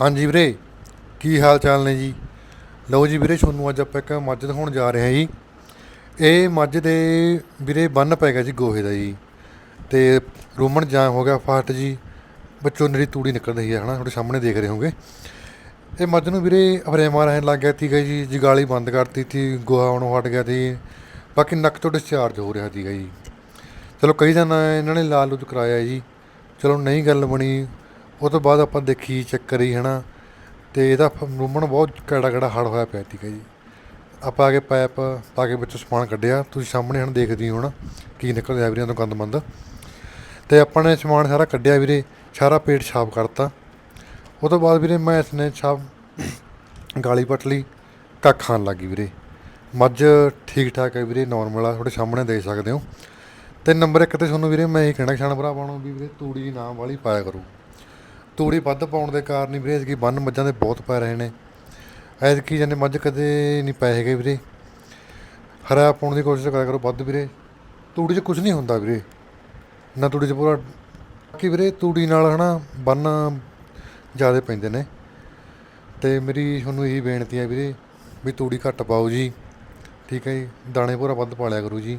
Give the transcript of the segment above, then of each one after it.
ਹਾਂਜੀ ਵੀਰੇ, ਕੀ ਹਾਲ ਚਾਲ ਨੇ ਜੀ? ਲਓ ਜੀ ਵੀਰੇ, ਤੁਹਾਨੂੰ ਅੱਜ ਆਪਾਂ ਇੱਕ ਮੱਝ ਦਿਖਾਉਣ ਜਾ ਰਹੇ ਹਾਂ ਜੀ। ਇਹ ਮੱਝ ਦੇ ਵੀਰੇ ਬੰਨ ਪੈ ਗਿਆ ਜੀ ਗੋਹੇ ਦਾ ਜੀ। ਤੇ ਰੋਮਨ ਜਾਂ ਹੋ ਗਿਆ ਫਾਟ ਜੀ ਬੱਚੋਂ ਨਰੀ ਤੂੜੀ ਨਿਕਲ ਰਹੀ ਹੈ, ਹਨਾ? ਤੁਹਾਡੇ ਸਾਹਮਣੇ ਦੇਖ ਰਹੇ ਹੋਗੇ ਇਹ ਮੱਝ ਨੂੰ ਵੀਰੇ ਫਰੇਮਾਂ ਰਹਿਣ ਲੱਗ ਗਿਆ ਸੀਗਾ ਜੀ ਜਗਾਲੀ ਬੰਦ ਕਰਤੀ ਸੀ, ਗੋਹਾ ਆਉਣੋਂ ਹਟ ਗਿਆ ਸੀ। ਬਾਕੀ ਨੱਕ ਤੋਂ ਡਿਸਚਾਰਜ ਹੋ ਰਿਹਾ ਸੀਗਾ ਜੀ। ਚਲੋ ਕਈ ਦਿਨ ਇਹਨਾਂ ਨੇ ਲਾਲ ਲੂਜ ਕਰਾਇਆ ਜੀ। ਚਲੋ ਨਹੀਂ ਗੱਲ ਬਣੀ ਉਹ ਤੋਂ ਬਾਅਦ ਆਪਾਂ ਦੇਖੀ ਚੈੱਕ ਕਰੀ, ਹਨਾ। ਤੇ ਇਹਦਾ ਰੂਮਣ ਬਹੁਤ ਕੜਾ ਕੜਾ ਹੜ ਹੋਇਆ ਪਿਆ ਸੀਗਾ ਜੀ। ਆਪਾਂ ਆ ਕੇ ਪਾਈਪ ਪਾ ਕੇ ਵਿੱਚੋਂ ਸਮਾਨ ਕੱਢਿਆ। ਤੁਸੀਂ ਸਾਹਮਣੇ ਹੁਣ ਦੇਖਦੇ ਹੋ ਨਾ, ਕੀ ਨਿਕਲ ਰਿਹਾ ਵੀਰੇ ਤੋਂ ਗੰਦਮੰਦ। ਤੇ ਆਪਾਂ ਨੇ ਸਮਾਨ ਸਾਰਾ ਕੱਢਿਆ ਵੀਰੇ, ਸਾਰਾ ਪੇਟ ਛਾਪ ਕਰਤਾ। ਉਹ ਤੋਂ ਬਾਅਦ ਵੀਰੇ ਮੈਂ ਇਸਨੇ ਛਾਪ ਗਾਲੀ ਪਟ ਲਈ, ਕੱਖ ਖਾਣ ਲੱਗੀ ਵੀਰੇ। ਮੱਝ ਠੀਕ ਠਾਕ ਹੈ ਵੀਰੇ ਨਾਰਮਲ ਆ, ਤੁਹਾਡੇ ਸਾਹਮਣੇ ਦੇਖ ਸਕਦੇ ਹੋ। ਤੇ ਨੰਬਰ 1 ਤੇ ਤੁਹਾਨੂੰ ਵੀਰੇ ਮੈਂ ਇਹ ਕਹਿਣਾ, ਕਿਸਾਨ ਭਰਾਵਾਂ ਨੂੰ ਵੀ ਵੀਰੇ ਤੂੜੀ ਨਾਮ ਵਾਲੀ ਪਾਇਆ ਕਰੋ। ਤੂੜੀ ਵੱਧ ਪਾਉਣ ਦੇ ਕਾਰਨ ਹੀ ਵੀਰੇ ਐਤਕੀ ਬੰਨ ਮੱਝਾਂ ਦੇ ਬਹੁਤ ਪੈ ਰਹੇ ਨੇ। ਐਤਕੀ ਜਾਂਦੇ ਮੱਝ ਕਦੇ ਨਹੀਂ ਪਏ ਹੈਗੇ ਵੀਰੇ। ਹਰਾ ਪਾਉਣ ਦੀ ਕੋਸ਼ਿਸ਼ ਕਰਿਆ ਕਰੋ ਵੱਧ ਵੀਰੇ। ਤੂੜੀ 'ਚ ਕੁਝ ਨਹੀਂ ਹੁੰਦਾ ਵੀਰੇ। ਨਾ ਤੂੜੀ 'ਚ ਪੂਰਾ ਕਿ ਵੀਰੇ, ਤੂੜੀ ਨਾਲ ਹਨਾ ਬੰਨ ਜ਼ਿਆਦਾ ਪੈਂਦੇ ਨੇ। ਤੇ ਮੇਰੀ ਤੁਹਾਨੂੰ ਇਹੀ ਬੇਨਤੀ ਹੈ ਵੀਰੇ ਵੀ ਤੂੜੀ ਘੱਟ ਪਾਓ ਜੀ। ਠੀਕ ਹੈ ਜੀ, ਦਾਣੇ ਪੂਰਾ ਵੱਧ ਪਾ ਲਿਆ ਕਰੋ ਜੀ।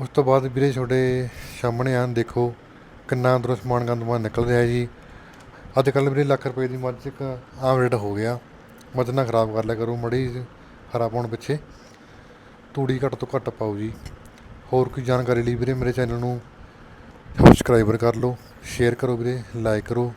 ਉਸ ਤੋਂ ਬਾਅਦ ਵੀਰੇ ਤੁਹਾਡੇ ਸਾਹਮਣੇ ਆਂ, ਦੇਖੋ ਕਿੰਨਾ ਅੰਦਰੋਂ ਸਮਾਨ ਗੰਦਮਾ ਨਿਕਲ ਰਿਹਾ ਜੀ। ਅੱਜ ਕੱਲ੍ਹ ਵੀਰੇ ਲੱਖ ਰੁਪਏ ਦੀ ਮੱਝ ਇੱਕ ਆਮ ਰੇਟ ਹੋ ਗਿਆ। ਮੱਝ ਨਾ ਖਰਾਬ ਕਰ ਲਿਆ ਕਰੋ, ਮੜੀ ਖਰਾਬ ਪਾਉਣ ਪਿੱਛੇ। ਤੂੜੀ ਘੱਟ ਤੋਂ ਘੱਟ ਪਾਓ ਜੀ। ਹੋਰ ਕੋਈ ਜਾਣਕਾਰੀ ਲਈ ਵੀਰੇ ਮੇਰੇ ਚੈਨਲ ਨੂੰ ਸਬਸਕ੍ਰਾਈਬਰ ਕਰ ਲਓ ਸ਼ੇਅਰ ਕਰੋ ਵੀਰੇ ਲਾਈਕ ਕਰੋ।